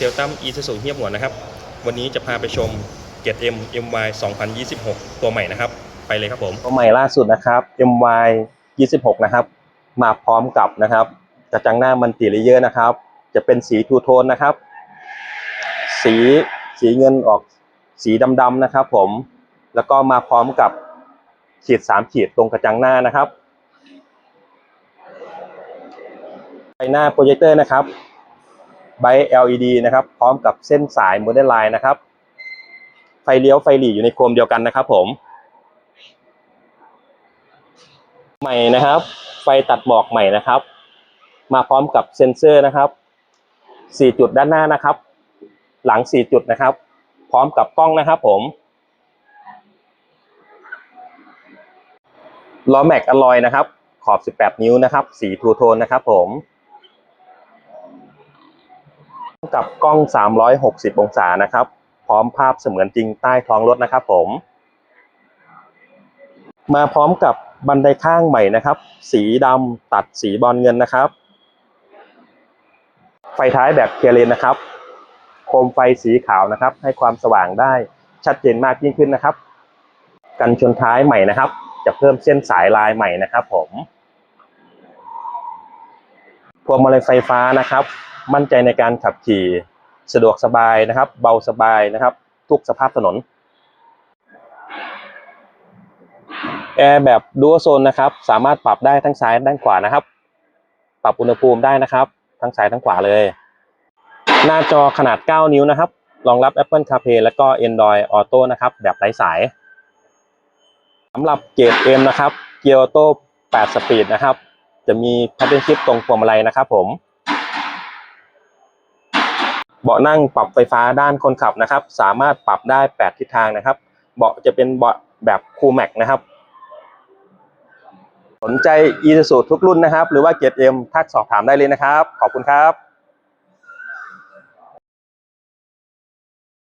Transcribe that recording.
ซลตัมอีซูซูเฮียบหัวนะครับ วันนี้จะพาไปชมเกียร M MY 2026 ตัวใหม่นะครับ ไปเลยครับผม ตัวใหม่ล่าสุดนะครับ MY 26 นะครับ มาพร้อมกับนะครับ กระจังหน้ามันติเลเยอร์นะครับ จะเป็นสีทูโทนนะครับ สีสีเงินออกสีดำๆนะครับ ผม แล้วก็มาพร้อมกับขีดสามขีดตรงกระจังหน้านะครับไฟหน้าโปรเจคเตอร์นะครับ ไบ LED นะครับ พร้อมกับเส้นสายโมเดลไลน์นะครับ ไฟเลี้ยวไฟหลีอยู่ในโคมเดียวกันนะครับผม ใหม่นะครับ ไฟตัดหมอกใหม่นะครับ มาพร้อมกับเซ็นเซอร์นะครับ 4 จุดด้านหน้านะครับ หลัง 4 จุดนะครับ พร้อมกับกล้องนะครับผมล้อแม็กอลลอยนะครับ ขอบ 18 นิ้วนะครับ สีทูโทนนะครับผม กับกล้อง 360 องศานะครับ พร้อมภาพเสมือนจริงใต้ท้องรถนะครับผม มาพร้อมกับบันไดข้างใหม่นะครับ สีดำตัดสีบอลเงินนะครับ ไฟท้ายแบบเคลียร์เลนนะครับ โคมไฟสีขาวนะครับ ให้ความสว่างได้ชัดเจนมากยิ่งขึ้นนะครับ กันชนท้ายใหม่นะครับ จะเพิ่มเส้นสายลายใหม่นะครับ ผมพวงมาลัยไฟฟ้านะครับ มั่นใจในการขับขี่สะดวกสบายนะครับ เบาสบายนะครับ ทุกสภาพถนนแอร์แบบดูโซนนะครับ สามารถปรับได้ทั้งซ้ายด้านขวานะครับ ปรับอุณหภูมิได้นะครับ ทั้งซ้ายทั้งขวาเลย หน้าจอขนาด 9 นิ้วนะครับรองรับ Apple CarPlay และก็ Android Auto นะครับ แบบไร้สายสำหรับเกรด M นะครับ เกียร์ออโต้8สปีดนะครับ จะมี Paddle Shift ตรงพวงมาลัยนะครับผม เบาะนั่งปรับไฟฟ้าด้านคนขับนะครับ สามารถปรับได้ 8 ทิศทางนะครับ เบาะจะเป็นเบาะแบบคูลแม็กนะครับ สนใจ e ี u ทุกรุ่นนะครับ หรือว่าเกียร์เอ็มทักสอบถามได้เลยนะครับ ขอบคุณครับ